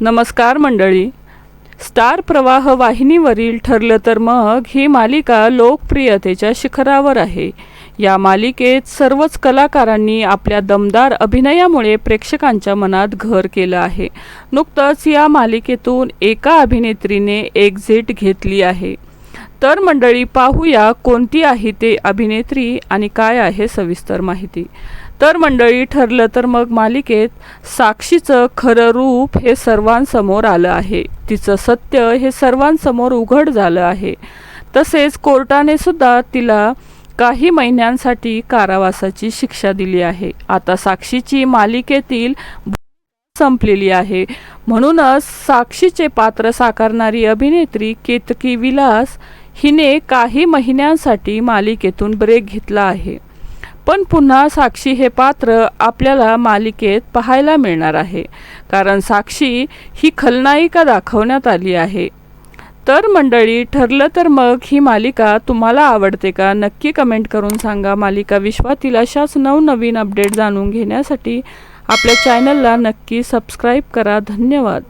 नमस्कार मंडळी. स्टार प्रवाह वाहिनीवरील ठरलं तर मग ही मालिका लोकप्रियतेच्या शिखरावर आहे. या मालिकेत सर्वच कलाकारांनी आपल्या दमदार अभिनयामुळे प्रेक्षकांच्या मनात घर केलं आहे. नुकतंच या मालिकेतून एका अभिनेत्रीने एक्झिट घेतली आहे. तर मंडळी पाहूया कोणती आहे ते अभिनेत्री आणि काय आहे सविस्तर माहिती. तर मंडळी ठरलं तर मग मालिकेत साक्षीचं खरं रूप हे सर्वांसमोर आलं आहे. तिचं सत्य हे सर्वांसमोर उघड झालं आहे. तसेच कोर्टाने सुद्धा तिला काही महिन्यांसाठी कारावासाची शिक्षा दिली आहे. आता साक्षीची मालिकेतील संपलेली आहे. म्हणूनच साक्षीचे पात्र साकारणारी अभिनेत्री केतकी विलास हिने काही महिन्यांसाठी मालिकेतून ब्रेक घेतला आहे. पण पुन्हा साक्षी हे पात्र आपल्याला मालिकेत पाहायला मिळणार आहे. कारण साक्षी ही खलनायिका दाखवण्यात आली आहे. तर मंडळी ठरलं तर मग ही मालिका तुम्हाला आवडते का? नक्की कमेंट करून सांगा. मालिका विश्वातील अशाच नवनवीन अपडेट जाणून घेण्यासाठी आपल्या चॅनलला नक्की सबस्क्राईब करा. धन्यवाद.